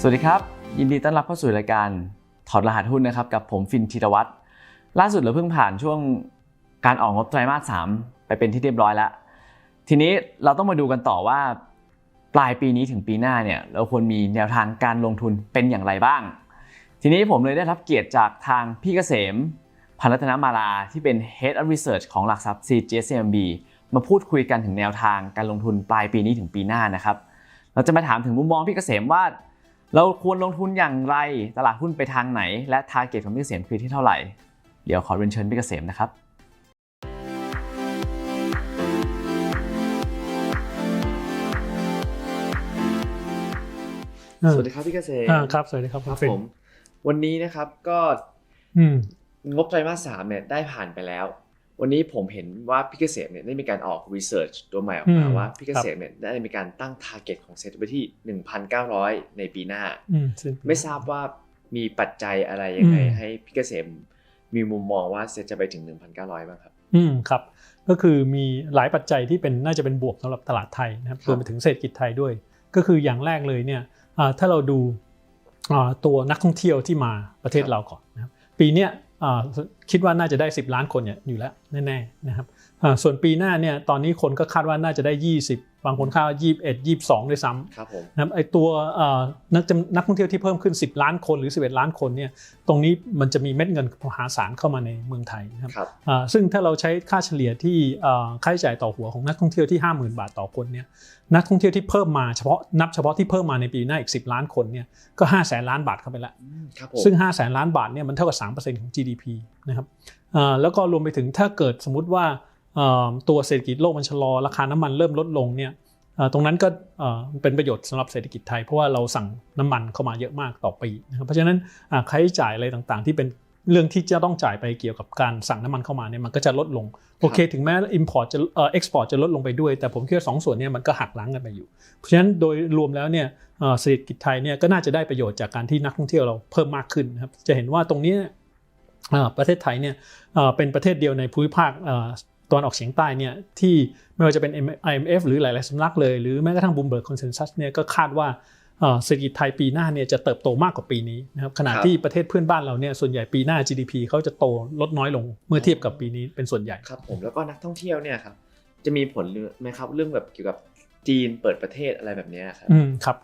สวัสดีครับ ยินดีต้อนรับเข้าสู่รายการถอดรหัสหุ้นนะครับกับผมฟินธีรวัตรล่าสุดเราเพิ่งผ่านช่วงการออกงบไตรมาส 3 ไปเป็นที่เรียบร้อยแล้ว ทีนี้เราต้องมาดูกันต่อว่าปลายปีนี้ถึงปีหน้าเนี่ยเราควรมีแนวทางการลงทุนเป็นอย่างไรบ้าง ทีนี้ผมเลยได้รับเกียรติจากทางพี่เกษมพันรัตนมาลาที่เป็น Head of Research ของหลักทรัพย์ CGSMB มาพูดคุยกันถึงแนวทางการลงทุนปลายปีนี้ถึงปีหน้านะครับ เราจะมาถามถึงมุมมองพี่เกษมว่า เราควรลงทุนอย่างไร ตลาดหุ้นไปทางไหน และทาร์เก็ตของพี่เกษมคือที่เท่าไหร่ เดี๋ยวขอเรียนเชิญพี่เกษมนะครับอ่าสวัสดีครับพี่เกษมอ่าครับ สวัสดีครับครับฟินผม วันนี้นะครับก็อืมงบไตรมาสสามเนี่ยได้ผ่านไปแล้ว วันนี้ผมเห็นว่าพี่เกษมเนี่ยได้มีการออกรีเสิร์ชตัวใหม่ออกมาอืมว่าพี่เกษมเนี่ยได้มีการตั้งทาร์เก็ตของเซ็ตไว้ที่ 1,900 ในปีหน้าอืมสิ้นปีไม่ทราบว่ามีปัจจัยอะไรยังไงอืมให้พี่เกษมมีมุมมองว่าเซ็ตจะไปถึง 1,900 บ้างครับ อืมครับ ก็คือมีหลายปัจจัยที่เป็นน่าจะเป็นบวกสำหรับตลาดไทยนะครับครับรวมไปถึงเศรษฐกิจไทยด้วย ก็คืออย่างแรกเลยเนี่ยอ่าถ้าเราดูอ่าตัวนักท่องเที่ยวที่มาประเทศเราก่อนนะครับปีเนี้ยอ่า คิดว่าน่าจะได้ 10 ล้านคนเนี่ยอยู่แล้วแน่ๆนะครับอ่าส่วนปีหน้าเนี่ยตอนนี้คนก็คาดว่าน่าจะได้ 20 บางคนคาดว่า21 22ด้วยซ้ำครับผมนะครับไอตัวเอ่อนักจำนักท่องเที่ยวที่เพิ่มขึ้น 10 ล้านคนหรือ 11 ล้านคนเนี่ยตรงนี้มันจะมีเม็ดเงินมหาศาลเข้ามาในเมืองไทยนะครับครับอ่าซึ่งถ้าเราใช้ค่าเฉลี่ยที่เอ่อค่าใช้จ่ายต่อหัวของนักท่องเที่ยวที่ 50,000 บาทต่อคนเนี่ยนักท่องเที่ยวที่เพิ่มมาเฉพาะนับเฉพาะที่เพิ่มมาในปีหน้าอีก 10 ล้านคนเนี่ยก็5 0 0แสนล้านบาทเข้าไปแล้วอืมครับผมซึ่ง 5 0 0แสนล้านบาทเนี่ยมันเท่ากับ3%ของ GDP นะครับอ่าแล้วก็รวมไปถึงถ้าเกิดสมมุติว่าเอ่อตัวเศรษฐกิจโลกมันชะลอราคาน้ำมันเริ่มลดลงเนี่ยเอ่อตรงนั้นก็เอ่อเป็นประโยชน์สำหรับเศรษฐกิจไทย เพราะว่าเราสั่งน้ำมันเข้ามาเยอะมากต่อปีนะครับเพราะฉะนั้นอ่าค่าใช้จ่ายอะไรต่างๆ ที่เป็นเรื่องที่จะต้องจ่ายไปเกี่ยวกับการสั่งน้ำมันเข้ามาเนี่ยมันก็จะลดลงโอเค ถึงแม้ import จะเอ่อ export จะลดลงไปด้วย แต่ผมคิดว่าสองส่วนเนี้มันก็หักล้างกันไปอยู่ เพราะฉะนั้นโดยรวมแล้วเนี่ยเอ่อเศรษฐกิจไทยเนี่ยก็น่าจะได้ประโยชน์จากการที่นักท่องเที่ยวเราเพิ่มมากขึ้นนะครับจะเห็นว่าตรงนี้เอ่อ ประเทศไทยเนี่ยเอ่อเป็นประเทศเดียวในภูมิภาคเอ่อตะวันออกเฉียงใต้เนี่ยที่ไม่ว่าจะเป็น IMF หรือหลาย ๆสำนักเลย หรือแม้กระทั่ง Bloomberg Consensus เนี่ยก็คาดว่าเอ่อเศรษฐกิจไทยปีหน้าเนี่ยจะเติบโตมากกว่าปีนี้นะครับขณะครับที่ประเทศเพื่อนบ้านเราเนี่ยส่วนใหญ่ปีหน้า GDP เขาจะโตลดน้อยลงเมื่อเทียบกับปีนี้เป็นส่วนใหญ่ครับผมแล้วก็นักท่องเที่ยวเนี่ยครับจะมีผลไหมครับเรื่องแบบเกี่ยวกับจีนเปิดประเทศอะไรแบบเนี้ยครับอืมครับ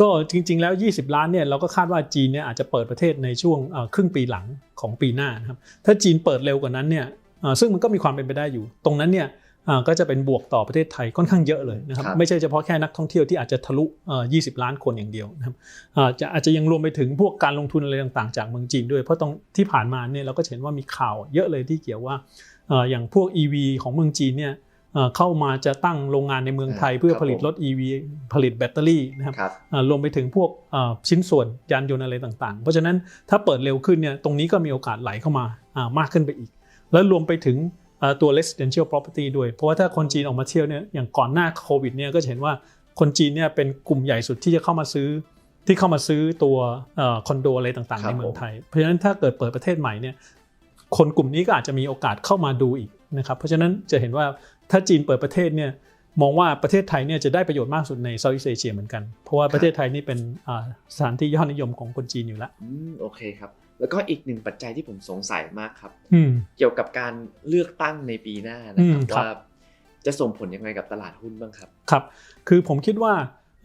ก็จริง ๆ แล้ว 20 ล้านเนี่ยเราก็คาดว่าจีนเนี่ยอาจจะเปิดประเทศในช่วงเอ่อครึ่งปีหลังของปีหน้านะครับถ้าจีนเปิดเร็วกว่านั้นเนี่ยเอ่อซึ่งมันก็มีความเป็นไปได้อยู่ ตรงนั้นเนี่ยเอ่อก็จะเป็นบวกต่อประเทศไทยค่อนข้างเยอะเลยนะครับครับไม่ใช่เฉพาะแค่นักท่องเที่ยวที่อาจจะทะลุเอ่อ20 ล้านคนอย่างเดียวนะครับเอ่อจะอาจจะยังรวมไปถึงพวกการลงทุนอะไรต่างๆ จากเมืองจีนด้วยเพราะตรงที่ผ่านมาเนี่ยเราก็จะเห็นว่ามีข่าวเยอะเลยที่เกี่ยวว่าเอ่ออย่างพวก EV ของเมืองจีนเนี่ย เอ่อเข้ามาจะตั้งโรงงานในเมืองไทยเพื่อผลิตรถ EV ผลิตแบตเตอรี่นะครับครับอ่ารวมไปถึงพวกอ่าชิ้นส่วนยานยนต์อะไรต่างๆ เพราะฉะนั้นถ้าเปิดเร็วขึ้นเนี่ยตรงนี้ก็มีโอกาสไหลเข้ามาอ่ามากขึ้นไปอีก แล้วรวมไปถึงอ่าตัว residential property ด้วย เพราะว่าถ้าคนจีนออกมาเที่ยวเนี่ยอย่างก่อนหน้าโควิดเนี่ยก็จะเห็นว่าคนจีนเนี่ยเป็นกลุ่มใหญ่สุดที่จะเข้ามาซื้อที่เข้ามาซื้อตัวเอ่อคอนโดอะไรต่างๆครัในบเมืองผมไทย เพราะฉะนั้นถ้าเกิดเปิดประเทศใหม่เนี่ยคนกลุ่มนี้ก็อาจจะมีโอกาสเข้ามาดูอีก นะครับเพราะฉะนั้นจะเห็นว่าถ้าจีนเปิดประเทศเนี่ยมองว่าประเทศไทยเนี่ยจะได้ประโยชน์มากสุดในเซาท์อีสเอเชียเหมือนกัน เพราะว่าประเทศไทยนี่เป็นอ่าสถานที่ยอดนิยมของคนจีนอยู่แล้วอืมโอเคครับ แล้วก็อีกหนึ่งปัจจัยที่ผมสงสัยมากครับอืมเกี่ยวกับการเลือกตั้งในปีหน้านะครับอืมครับว่าจะส่งผลยังไงกับตลาดหุ้นบ้างครับครับ คือผมคิดว่า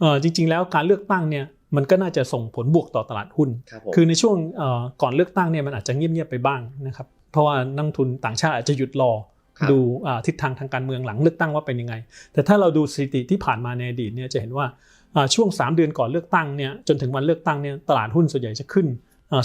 เอ่อจริง ๆ แล้วการเลือกตั้งเนี่ยมันก็น่าจะส่งผลบวกต่อตลาดหุ้นครับผมคือในช่วงเอ่อก่อนเลือกตั้งเนี่ยมันอาจจะเงียบๆไปบ้างนะครับ เพราะว่านักทุนต่างชาติอาจจะหยุดรอครับ ดูอ่าทิศทางทางการเมืองหลังเลือกตั้งว่าเป็นยังไง แต่ถ้าเราดูสถิติที่ผ่านมาในอดีตเนี่ยจะเห็นว่าอ่าช่วง 3 เดือนก่อนเลือกตั้งเนี่ยจนถึงวันเลือกตั้งเนี่ยตลาดหุ้นส่วนใหญ่จะขึ้นอ่า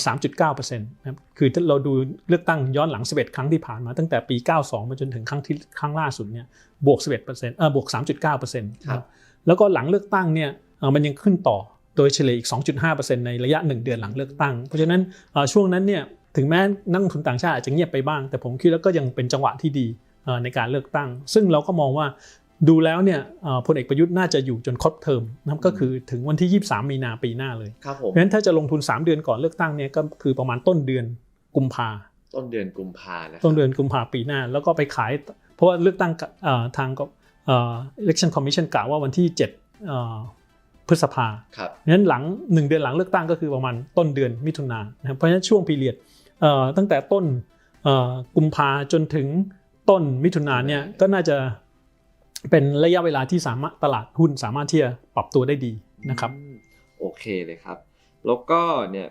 3.9%นะครับคือถ้าเราดูเลือกตั้งย้อนหลัง 11 ครั้งที่ผ่านมาตั้งแต่ปี 92 มาจนถึงครั้งที่ครั้งล่าสุดเนี่ยบวก 11%เอ่อบวก 3.9%นะครับแล้วก็หลังเลือกตั้งเนี่ยเอ่อมันยังขึ้นต่อโดยเฉลี่ยอีก 2.5%ในระยะ 1 เดือนหลังเลือกตั้ง เพราะฉะนั้นเอ่อช่วงนั้นเนี่ย ถึงแม้นักลงทุนต่างชาติอาจจะเงียบไปบ้าง แต่ผมคิดแล้วก็ยังเป็นจังหวะที่ดีเอ่อในการเลือกตั้ง ซึ่งเราก็มองว่าดูแล้วเนี่ยเอ่อพลเอกประยุทธ์น่าจะอยู่จนครบเทอมนะครับก็คือถึงวันที่ 23 มีนาปีหน้าเลยครับผมเพราะฉะนั้นถ้าจะลงทุน 3 เดือนก่อนเลือกตั้งเนี่ยก็คือประมาณต้นเดือนกุมภาต้นเดือนกุมภานะครัต้นเดือนกุมภาปีหน้า แล้วก็ไปขาย เพราะว่าเลือกตั้งเอ่อทางก็เอ่อ election commission กล่าวว่าวันที่7เอ่อพฤษภาครับนั้นหลัง 1 เดือนหลังเลือกตั้งก็คือประมาณต้นเดือนมิถุนายนนะครับเพราะฉะนั้นช่วงพีเรียดเอ่อ ตั้งแต่ต้นเอ่อกุมภาจนถึงต้นมิถุนายนเนี่ยก็น่าจะเป็นระยะเวลาที่สามารถตลาดหุ้นสามารถที่จะปรับตัวได้ดีนะครับอืมโอเคเลยครับ แล้วก็เนี่ย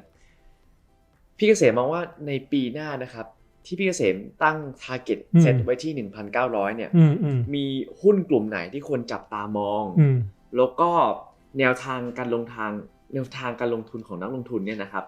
พี่เกษมมองว่าในปีหน้านะครับ ที่พี่เกษมตั้ง target อืมเซตไว้ที่ 1,900 เนี่ยอืมอืมมีหุ้นกลุ่มไหนที่ควรจับตามองอืมแล้วก็แนวทางการลงทางแนวทางการลงทุนของนักลงทุนเนี่ยนะครับ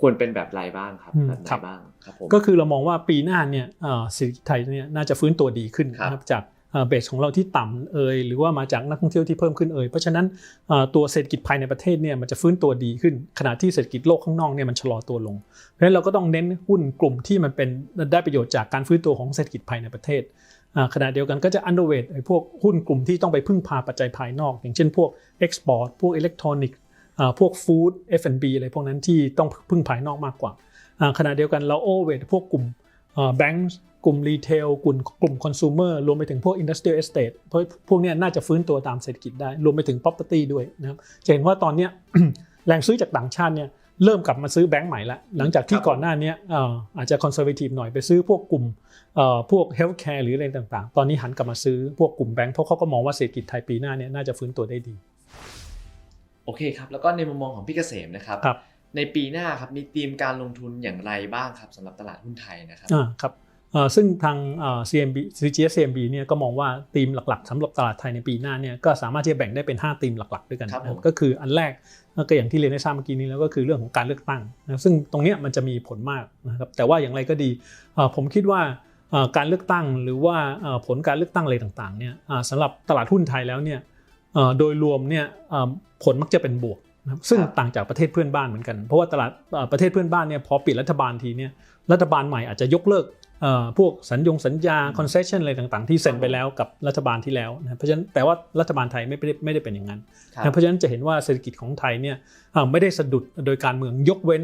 ควรเป็นแบบไรบ้างครับอืมแบบไหนครับบ้างครับผมก็คือเรามองว่าปีหน้าเนี่ยเอ่อเศรษฐกิจไทยเนี่ยน่าจะฟื้นตัวดีขึ้นครับนะครับจากเบสของเราที่ต่ำเอยหรือว่ามาจากนักท่องเที่ยวที่เพิ่มขึ้นเอยเพราะฉะนั้นเอ่อตัวเศรษฐกิจภายในประเทศเนี่ยมันจะฟื้นตัวดีขึ้น ขณะที่เศรษฐกิจโลกข้างนอกเนี่ยมันชะลอตัวลง เพราะฉะนั้นเราก็ต้องเน้นหุ้นกลุ่มที่มันเป็นได้ประโยชน์จากการฟื้นตัวของเศรษฐกิจภายในประเทศอ่าขณะเดียวกันก็จะอันเดอร์เวทไอ้พวกหุ้นกลุ่มที่ต้องไปพึ่งพาปัจจัยภายนอก อย่างเช่นพวกเอ็กซ์พอร์ตพวกอิเล็กทรอนิกส์อ่า พวกฟู้ด F&B อะไรพวกนั้นที่ต้องพึ่งภายนอกมากกว่าอ่า ขณะเดียวกันเราโอเวทพวกกลุ่มแบงก์กลุ่มรีเทลกลุ่มกลุ่มคอน sumer รวมไปถึงพวก industrial estate เพราะพวกเนี้ยน่าจะฟื้นตัวตามเศรษฐกิจได้ รวมไปถึง property ด้วยนะครับจะเห็นว่าตอนเนี้ยแรงซื้อจากต่างชาติเนี่ยเริ่มกลับมาซื้อแบงก์ใหม่ละหลังจากที่ครับก่อนหน้าเนี้ยเอ่ออาจจะ conservative หน่อยไปซื้อพวกกลุ่มเอ่อพวก healthcare หรืออะไรต่างๆ ตอนนี้หันกลับมาซื้อพวกกลุ่มแบงก์เพราะเขาก็มองว่าเศรษฐกิจไทยปีหน้าเนี่ยน่าจะฟื้นตัวได้ดี โอเคครับ แล้วก็ในมุมมองของพี่เกษมนะครับครับในปีหน้าครับมีธีมการลงทุนอย่างไรบ้างครับสำหรับตลาดหุ้นไทยนะครับอ่าครับเอ่อซึ่งทางเอ่อ CMB CGS CMB เนี่ยก็มองว่าธีมหลักๆสำหรับตลาดไทยในปีหน้าเนี่ยก็สามารถที่จะแบ่งได้เป็น 5 ธีมหลักๆ ด้วยกันครับนะผมก็คืออันแรกก็อย่างที่เรียนให้ทราบเมื่อกี้นี้แล้วก็คือเรื่องของการเลือกตั้งนะซึ่งตรงเนี้ยมันจะมีผลมากนะครับแต่ว่าอย่างไรก็ดีเอ่อผมคิดว่าเอ่อการเลือกตั้งหรือว่าเอ่อผลการเลือกตั้งอะไรต่างๆเนี่ยอ่าสำหรับตลาดหุ้นไทยแล้วเนี่ยเอ่อ โดยรวมเนี่ยเอ่อผลมักจะเป็นบวกนะครับซึ่งครับต่างจากประเทศเพื่อนบ้านเหมือนกัน เพราะว่าตลาดเอ่อประเทศเพื่อนบ้านเนี่ยพอเปลี่ยนรัฐบาลทีเนี่ยรัฐบาลใหม่อาจจะยกเลิกเอ่อพวกสัญญงสัญญา concession อะไรต่างๆ ที่เซ็นไปแล้วกับรัฐบาลที่แล้วนะเพราะฉะนั้นแต่ว่ารัฐบาลไทยไม่ได้ไม่ได้เป็นอย่างนั้นครับนะเพราะฉะนั้นจะเห็นว่าเศรษฐกิจของไทยเนี่ยเอ่อไม่ได้สะดุดโดยการเมืองยกเว้น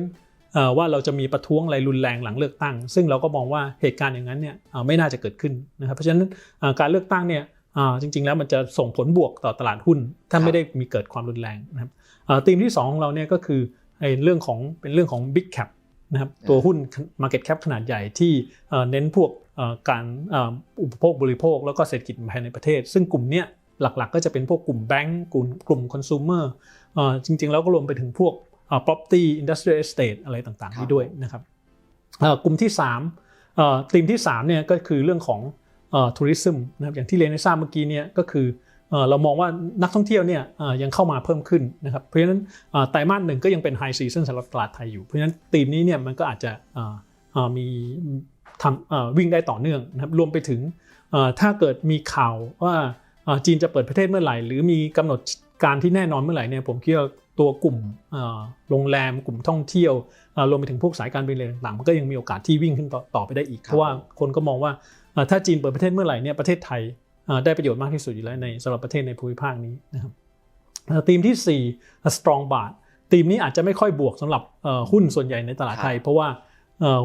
เอ่อว่าเราจะมีประท้วงอะไรรุนแรงหลังเลือกตั้ง ซึ่งเราก็มองว่าเหตุการณ์อย่างนั้นเนี่ยเอ่อไม่น่าจะเกิดขึ้นนะครับเพราะฉะนั้นเอ่อการเลือกตั้งเนี่ยเอ่อ จริง ๆ แล้วมันจะส่งผลบวกต่อตลาดหุ้น ถ้าไม่ได้มีเกิดความรุนแรงนะครับเอ่อธีมที่สองของเราเนี่ยก็คือไอ้เรื่องของเป็นเรื่องของ big cap นะครับตัวหุ้น Market Cap ขนาดใหญ่ที่เอ่อเน้นพวกเอ่อการเอ่ออุปโภคบริโภค แล้วก็เศรษฐกิจภายในประเทศ ซึ่งกลุ่มเนี้ยหลักๆ ก็จะเป็นพวกกลุ่มแบงก์กลุ่มกลุ่มคอน sumer เอ่อจริง ๆ แล้วก็รวมไปถึงพวกเอ่อ property industrial estate อะไรต่างๆครับนี้ด้วยนะครับเอ่อกลุ่มที่3เอ่อธีมที่3เนี่ยก็คือเรื่องของ เอ่อ tourism นะครับอย่างที่เรียนให้ทราบเมื่อกี้เนี่ยก็คือเอเรามองว่านักท่องเที่ยวเนี่ยยังเข้ามาเพิ่มขึ้นนะครับเพราะฉะนั้นไตรมาสหนึ่งก็ยังเป็นไฮซีซันสำหรับตลาดไทยอยู่ เพราะฉะนั้นธีมนี้เนี่ยมันก็อาจจะมีทำวิ่งได้ต่อเนื่องนะครับรวมไปถึงถ้าเกิดมีข่าวว่าจีนจะเปิดประเทศเมื่อไหร่ หรือมีกำหนดการที่แน่นอนเมื่อไหร่เนี่ยผมคิดว่าตัวกลุ่มโรงแรมกลุ่มท่องเที่ยวรวมไปถึงพวกสายการบินอะไรต่างๆมันก็ยังมีโอกาสที่วิ่งขึ้นต่อตอไปได้อีก เพราะว่าคนก็มองว่า ถ้าจีนเปิดประเทศเมื่อไหร่เนี่ยประเทศไทยอ่าได้ประโยชน์มากที่สุดอยู่แล้วในสำหรับประเทศในภูมิภาคนี้นะครับเอ่อธีมที่ 4 strong baht ธีมนี้อาจจะไม่ค่อยบวกสำหรับเอ่อหุ้นส่วนใหญ่ในตลาดไทย เพราะว่าเอ่อ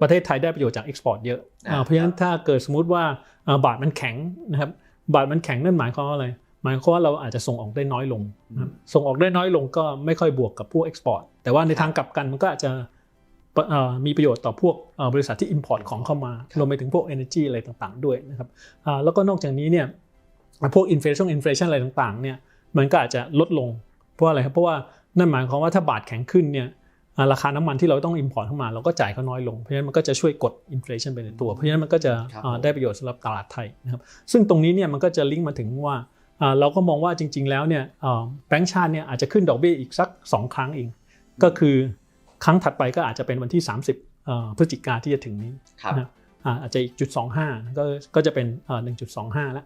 ประเทศไทยได้ประโยชน์จากเอ็กซ์พอร์ตเยอะอ่าอ่าเพราะฉะนั้นถ้าเกิดสมมุติว่าเอ่อบาทมันแข็งนะครับบาทมันแข็งนั่นหมายความว่าอะไร หมายความว่าเราอาจจะส่งออกได้น้อยลงนะครับส่งออกได้น้อยลงก็ไม่ค่อยบวกกับพวกเอ็กซ์พอร์ตแต่ว่าในทางกลับกันมันก็อาจจะเอ่อ มีประโยชน์ต่อพวกเอ่อบริษัทที่ Import ของเข้ามารวมไปถึงพวก Energy อะไรต่างๆ ด้วยนะครับอ่าแล้วก็นอกจากนี้เนี่ยพวก inflation inflation อะไรต่างๆเนี่ยมันก็อาจจะลดลง เพราะอะไรครับเพราะว่านั่นหมายความว่าถ้าบาทแข็งขึ้นเนี่ยอ่าราคาน้ำมันที่เราต้อง import เข้ามาเราก็จ่ายเขาน้อยลง เพราะฉะนั้นมันก็จะช่วยกด inflation ไปในตัว เพราะฉะนั้นมันก็จะครับอ่าได้ประโยชน์สำหรับตลาดไทยนะครับซึ่งตรงนี้เนี่ยมันก็จะลิงก์มาถึงว่าอ่าเราก็มองว่าจริง ๆ แล้วเนี่ยอ่าแบงก์ชาติเนี่ยอาจจะขึ้นดอกเบี้ยอีกสัก 2 ครั้งเองก็คือ ครั้งถัดไปก็อาจจะเป็นวันที่ 30อ่าพฤศจิกาที่จะถึงนี้ครับนะอ่าอาจจะอีกจุดสองห้าก็ก็จะเป็นหนึ่งจุดสองห้าแล้ว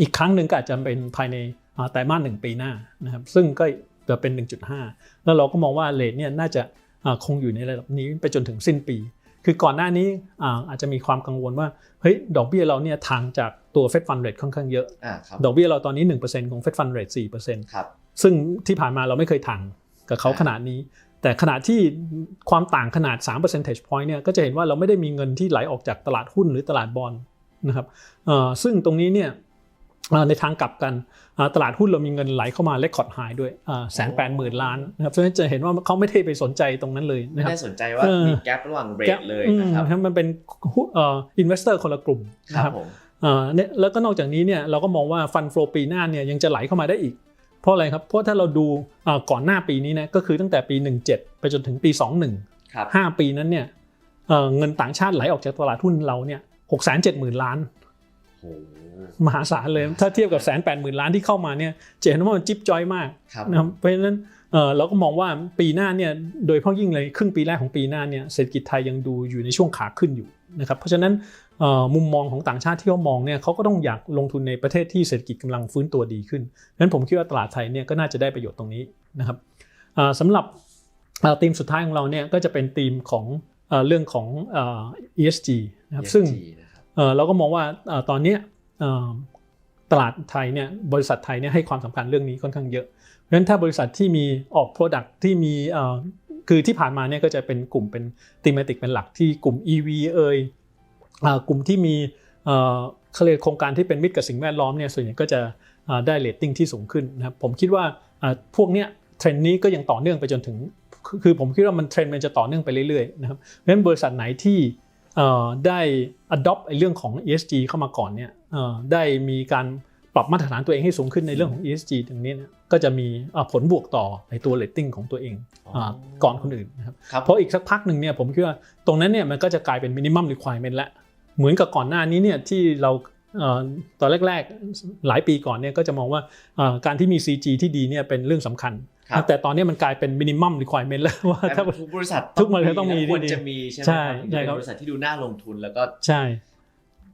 อีกครั้งหนึ่งก็อาจจะเป็นภายในอ่าไตรมาสหนึ่งปีหน้านะครับซึ่งก็จะเป็น 1.5 แล้วเราก็มองว่าเลทเนี่ยน่าจะอ่าคงอยู่ในระดับนี้ไปจนถึงสิ้นปี คือก่อนหน้านี้อ่าอาจจะมีความกังวลว่าเฮ้ยดอกเบี้ยเราเนี่ยทางจากตัว Fed Fund Rate ค่อนข้างเยอะอ่าครับดอกเบี้ยเราตอนนี้ 1%ของ Fed Fund Rate 4%ครับซึ่งที่ผ่านมาเราไม่เคยทางกับเขาอ่าขนาดนี้ แต่ขณะที่ความต่างขนาด 3 percentage point เนี่ยก็จะเห็นว่าเราไม่ได้มีเงินที่ไหลออกจากตลาดหุ้นหรือตลาดบอลนะครับเอ่อซึ่งตรงนี้เนี่ยเอ่อในทางกลับกันอ่าตลาดหุ้นเรามีเงินไหลเข้ามาเลคคอร์ดไฮด้วยแสนแปดหมื่นล้านนะครับเพราะฉะนั้นจะเห็นว่าเขาไม่ได้ไปสนใจตรงนั้นเลยไม่นะครับได้สนใจว่าเออมีแกลบระหว่างเรทเลยนะครับอืมมันเป็นหุ้นเอ่ออินเวสเตอร์คนละกลุ่มคนะครัรับบผมเอ่อเนี่ยแล้วก็นอกจากนี้เนี่ยเราก็มองว่าฟันฟลอปีหน้าเนี่ยยังจะไหลเข้ามาได้อีก เพราะอะไรครับ เพราะถ้าเราดูเอ่อก่อนหน้าปีนี้นะก็คือตั้งแต่ปี 17 ไปจนถึงปี 21ครับ5ปีนั้นเนี่ยเอ่อเงินต่างชาติไหลออกจากตลาดหุ้นเราเนี่ยหกแสนเจ็ดหมื่นล้านโอ้โหมหาศาลเลย ถ้าเทียบกับแสนแปดหมื่นล้านที่เข้ามาเนี่ยจะเห็นว่ามันจิ๊บจอยมากครับนะครับเพราะฉะนั้นเอ่อเราก็มองว่าปีหน้าเนี่ยโดยเฉพาะยิ่งเลยครึ่งปีแรกของปีหน้าเนี่ยเศรษฐกิจไทยยังดูอยู่ในช่วงขาขึ้นอยู่ นะครับเพราะฉะนั้นเอ่อมุมมองของต่างชาติที่เขามองเนี่ยเขาก็ต้องอยากลงทุนในประเทศที่เศรษฐกิจกำลังฟื้นตัวดีขึ้นงั้นผมคิดว่าตลาดไทยเนี่ยก็น่าจะได้ประโยชน์ตรงนี้นะครับเอ่อสำหรับเอ่อธีมสุดท้ายของเราเนี่ยก็จะเป็นธีมของเอ่อเรื่องของเอ่อ ESG นะครับซึ่ง ESG นะครับเอ่อเราก็มองว่าเอ่อตอนเนี้ยเอ่อตลาดไทยเนี่ยบริษัทไทยเนี่ยให้ความสำคัญเรื่องนี้ค่อนข้างเยอะ เพราะฉะนั้นถ้าบริษัทที่มีออก Product ที่มีเอ่อ คือที่ผ่านมาเนี่ยก็จะเป็นกลุ่มเป็น thematic เป็นหลักที่กลุ่ม EV เอ่ยอกลุ่มที่มีเขาเรียกโครงการที่เป็นมิตรกับสิ่งแวดล้อมเนี่ยส่วนใหญ่ก็จะได้เรตติ้งที่สูงขึ้นนะครับผมคิดว่าพวกเนี้ยเทรนด์นี้ก็ยังต่อเนื่องไปจนถึง คือผมคิดว่ามันเทรนด์มันจะต่อเนื่องไปเรื่อยๆนะครับเพราะฉะนั้นบริษัทไหนที่ได้ adopt ไอ้เรื่องของ ESG เข้ามาก่อนเนี่ยได้มีการ ปรับมาตรฐานตัวเองให้สูงขึ้นในเรื่องของ ESG ตรงนี้เนี่ยก็จะมีเอ่อผลบวกต่อในตัว rating ของตัวเองอ๋ออ่าก่อนคนอื่นนะครับครับเพราะอีกสักพักหนึ่งเนี่ยผมคิดว่าตรงนั้นเนี่ยมันก็จะกลายเป็น minimum requirement แล้วเหมือนกับก่อนหน้านี้เนี่ยที่เราเอ่อตอนแรกๆ หลายปีก่อนเนี่ยก็จะมองว่าเอ่อการที่มี CG ที่ดีเนี่ยเป็นเรื่องสำคัญครับแต่ตอนนี้มันกลายเป็น minimum requirement แล้วว่าแต่ถ้าทุกบริษัททุกบริษัทต้องมีและควรดีๆจะมีใช่ไหมใช่ครับใช่ครับเป็นบริษัทที่ดูน่าลงทุนแล้วก็ใช่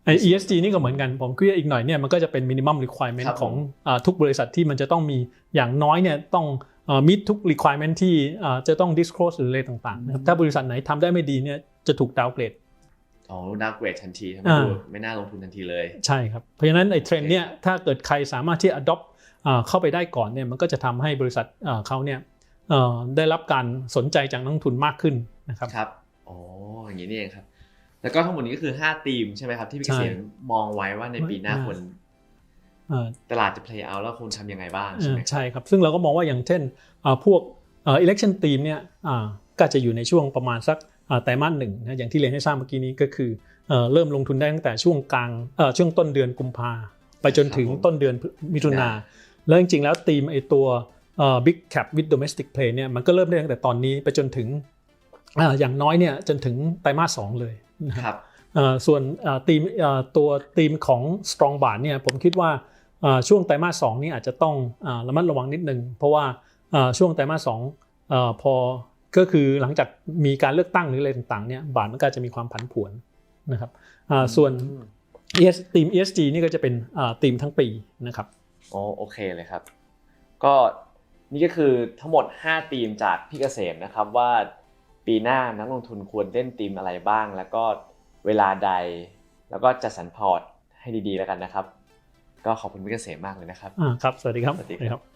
ไอ ESG นี่ก็เหมือนกัน ผมคิดว่าอีกหน่อยเนี่ยมันก็จะเป็น minimum requirement ครับผมของอาทุกบริษัทที่มันจะต้องมีอย่างน้อยเนี่ยต้องเอ่อ meet ทุก requirement ที่อ่าจะต้อง disclose หรืออะไรต่างๆนะครับถ้าบริษัทไหนทำได้ไม่ดีเนี่ยจะถูก downgrade อ๋อดาวเกรดทันทีทำให้อ่าดูไม่น่าลงทุนทันทีเลย ใช่ครับ เพราะฉะนั้นไอ้เทรนด์เนี่ยถ้าเกิดใครสามารถที่ adopt อ่าเข้าไปได้ก่อนเนี่ยมันก็จะทำให้บริษัทอ่าเขาเนี่ยเอ่อได้รับการสนใจจากนักลงทุนมากขึ้นนะครับครับอ๋ออย่างนี้นี่เองครับ แล้วก็ทั้งหมดนี้ก็คือ 5 ทีมใช่ไหมครับ ที่พี่ใช่เกษมมองไว้ว่าในปีหน้าอ่าควรเอ่อตลาดจะ play out แล้วควรทำยังไงบ้างเอใช่อไหมใช่ครับ ซึ่งเราก็มองว่าอย่างเช่นอ่าพวกเอ่อ election team เนี่ยอ่าก็จะอยู่ในช่วงประมาณสักอ่าไตรมาสหนึ่งนะอย่างที่เรียนให้ทราบเมื่อกี้นี้ก็คือเอ่อเริ่มลงทุนได้ตั้งแต่ช่วงกลางเอ่อช่วงต้นเดือนกุมภาไปจนถึงต้นเดือนมิถุนาแล้วจริงๆแล้วทีมไอตัวเอ่อ big cap with domestic play เนี่ยมันก็เริ่มได้ตั้งแต่ตอนนี้ไปจนถึงอ่าอย่างน้อยเนี่ยจนถึงไตรมาสสองเลยนะ ครับครับเอ่อส่วนเอ่อทีมเอ่อตัวทีมของ Strong b a r เนี่ยผมคิดว่าเอ่อช่วงไตรมาสสองนี่อาจจะต้องอ่าระมัดระวังนิดนึง เพราะว่าเอ่อช่วงไตรมาสสองเอ่อพอก็คือหลังจากมีการเลือกตั้งหรืออะไรต่างๆเนี่ยบาทมันก็จะมีความผันผวนนะครับอ่าส่วน ES ทีม ESG นี่ก็จะเป็นอ่าทีมทั้งปีนะครับอ๋อโอเคเลยครับ ก็นี่ก็คือทั้งหมด 5 ทีมจากพี่เกษมนะครับว่า ปีหน้านักลงทุนควรเล่นทีมอะไรบ้าง แล้วก็เวลาใด แล้วก็จัดสรรพอร์ตให้ดีๆแล้วกันนะครับ ก็ขอบคุณพี่เกษมมากเลยนะครับอ่าครับ สวัสดีครับ สวัสดีครับ